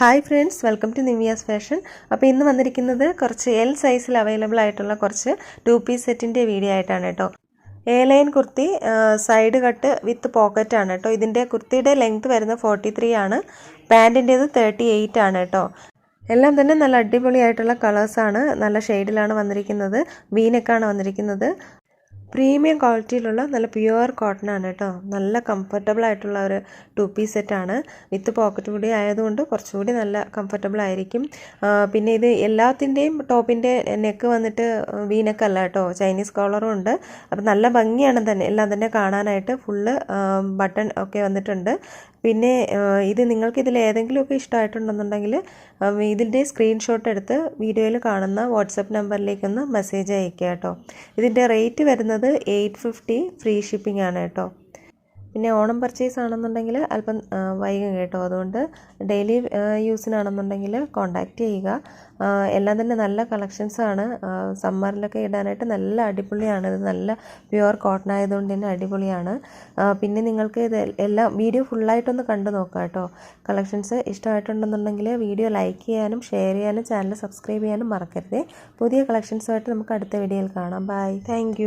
Hi friends welcome to Nivia's fashion അപ്പോൾ ഇന്ന് വന്നിരിക്കുന്നത് കുറച്ച് എൽ സൈസിൽ അവൈലബിൾ ആയിട്ടുള്ള കുറച്ച് ടു പീസ് സെറ്റിന്റെ വീഡിയോ ആയിട്ടാണ് കേട്ടോ. A line kurti side cut with pocket ആണ് കേട്ടോ. ഇതിന്റെ കുർത്തിയുടെ ലെങ്ത് വരുന്നത് ഫോർട്ടി ത്രീ ആണ്. പാന്റിന്റേത് തേർട്ടി എയ്റ്റ് ആണ് കേട്ടോ. എല്ലാം തന്നെ നല്ല അടിപൊളിയായിട്ടുള്ള കളേഴ്സാണ് നല്ല ഷെയ്ഡിലാണ് വന്നിരിക്കുന്നത്. വീനക്കാണ് വന്നിരിക്കുന്നത്. പ്രീമിയം ക്വാളിറ്റിയിലുള്ള നല്ല പ്യുവർ കോട്ടൺ ആണ് കേട്ടോ. നല്ല കംഫർട്ടബിൾ ആയിട്ടുള്ള ഒരു ടു പീസ് ആണ്. വിത്ത് പോക്കറ്റ് കൂടി ആയതുകൊണ്ട് കുറച്ചുകൂടി നല്ല കംഫർട്ടബിൾ ആയിരിക്കും. പിന്നെ ഇത് എല്ലാത്തിന്റെയും ടോപ്പിന്റെ നെക്ക് വന്നിട്ട് വി നെക്ക് അല്ല കേട്ടോ. ചൈനീസ് കോളറും ഉണ്ട്. അപ്പം നല്ല ഭംഗിയാണ് തന്നെ എല്ലാം തന്നെ കാണാനായിട്ട് ഫുള്ള് ബട്ടൺ ഒക്കെ വന്നിട്ടുണ്ട്. പിന്നെ ഇത് നിങ്ങൾക്ക് ഇതിൽ ഏതെങ്കിലുമൊക്കെ ഇഷ്ടമായിട്ടുണ്ടെന്നുണ്ടെങ്കിൽ ഇതിന്റെ സ്ക്രീൻഷോട്ട് എടുത്ത് വീഡിയോയിൽ കാണുന്ന വാട്സപ്പ് നമ്പറിലേക്കൊന്ന് മെസ്സേജ് അയക്കുക കേട്ടോ. ഇതിന്റെ റേറ്റ് വരുന്നത് എയ്റ്റ് ഫിഫ്റ്റി ഫ്രീ ഷിപ്പിംഗ് ആണ് കേട്ടോ. പിന്നെ ഓണം പർച്ചേസ് ആണെന്നുണ്ടെങ്കിൽ അല്പം വൈകും കേട്ടോ. അതുകൊണ്ട് ഡെയിലി യൂസിനാണെന്നുണ്ടെങ്കിൽ കോണ്ടാക്റ്റ് ചെയ്യുക. എല്ലാം തന്നെ നല്ല കളക്ഷൻസ് ആണ്. സമ്മറിലൊക്കെ ഇടാനായിട്ട് നല്ല അടിപൊളിയാണ്. ഇത് നല്ല പ്യുവർ കോട്ടൺ ആയതുകൊണ്ട് തന്നെ അടിപൊളിയാണ്. പിന്നെ നിങ്ങൾക്ക് ഇത് എല്ലാം വീഡിയോ ഫുള്ളായിട്ടൊന്ന് കണ്ടു നോക്കാം കേട്ടോ. കളക്ഷൻസ് ഇഷ്ടമായിട്ടുണ്ടെന്നുണ്ടെങ്കിൽ വീഡിയോ ലൈക്ക് ചെയ്യാനും ഷെയർ ചെയ്യാനും ചാനൽ സബ്സ്ക്രൈബ് ചെയ്യാനും മറക്കരുത്. പുതിയ കളക്ഷൻസുമായിട്ട് നമുക്ക് അടുത്ത വീഡിയോയിൽ കാണാം. Bye thank